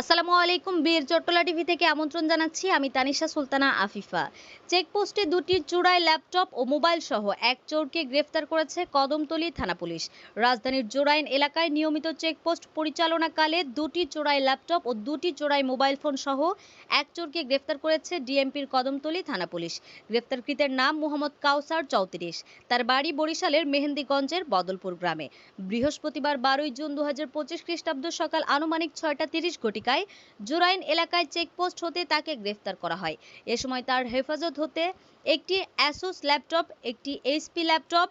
আসসালামু আলাইকুম বীর চট্টলা টিভি থেকে আমন্ত্রণ জানাচ্ছি। আমি তানিশা সুলতানা আফিফা। চেকপোস্টে দুটি চূড়ায় ল্যাপটপ ও মোবাইল সহ এক চোরকে গ্রেফতার করেছে কদমতলী থানা পুলিশ। রাজধানীর জোড়াইন এলাকায় নিয়মিত চেকপোস্ট পরিচালনাকালে দুটি চোরাই ল্যাপটপ ও দুটি চোরাই মোবাইল ফোন সহ এক চোরকে গ্রেফতার করেছে ডিএমপির কদমতলী থানা পুলিশ। গ্রেফতারকৃতের নাম মোহাম্মদ কাউসার চৌত্রিশ। তার বাড়ি বরিশালের মেহেন্দিগঞ্জের বদলপুর গ্রামে। বৃহস্পতিবার বারোই জুন দু হাজার পঁচিশ খ্রিস্টাব্দ সকাল আনুমানিক ছয়টা তিরিশ ঘটিকায় জুরাইন এলাকায় চেকপোস্ট হতে তাকে গ্রেফতার করা হয়। এ সময় তার হেফাজত হতে একটি অ্যাসোস ল্যাপটপ, একটি এইচপি ল্যাপটপ,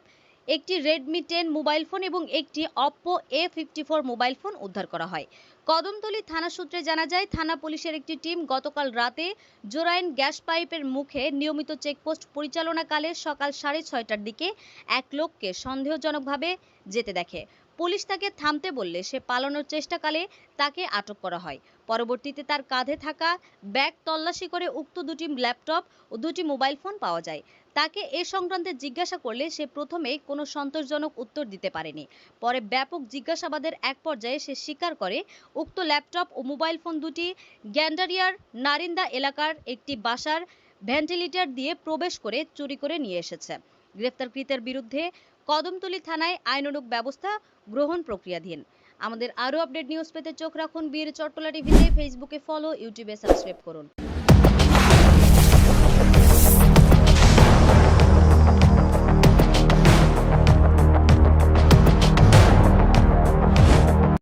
একটি রেডমি টেন মোবাইল ফোন এবং একটি Oppo A fifty four mobile phone উদ্ধার করা হয়। কদমতলী থানা সূত্রে জানা যায়, থানা পুলিশের একটি টিম গতকাল রাতে জোরাইন গ্যাস পাইপের মুখে নিয়মিত চেকপোস্ট পরিচালনাকালে সকাল সাড়ে ছয়টার দিকে এক লোককে সন্দেহজনকভাবে যেতে দেখে। পুলিশ তাকে থামতে বললে সে পালানোর চেষ্টাকালে তাকে আটক করা হয়। পরবর্তীতে তার কাঁধে থাকা ব্যাগ তল্লাশি করে উক্ত দুটি ল্যাপটপ ও দুটি মোবাইল ফোন পাওয়া যায়। তাকে এ সংক্রান্তে জিজ্ঞাসা করলে সে প্রথমে কোনো সন্তোষজনক উত্তর দিতে পারেনি। পরে ব্যাপক জিজ্ঞাসাবাদের এক পর্যায়ে সে স্বীকার করে, উক্ত ল্যাপটপ ও মোবাইল ফোন দুটি গ্যান্ডারিয়ার নারিন্দা এলাকার একটি বাসার ভেন্টিলেটর দিয়ে প্রবেশ করে চুরি করে নিয়ে এসেছে। গ্রেফতারকৃতের বিরুদ্ধে কদমতলী থানায় আইনানুগ ব্যবস্থা গ্রহণ প্রক্রিয়াধীন। আমাদের আরও আপডেট নিউজ পেতে চোখ রাখুন বীর চট্টলা টিভিতে, ফেসবুকে ফলো, ইউটিউবে সাবস্ক্রাইব করুন।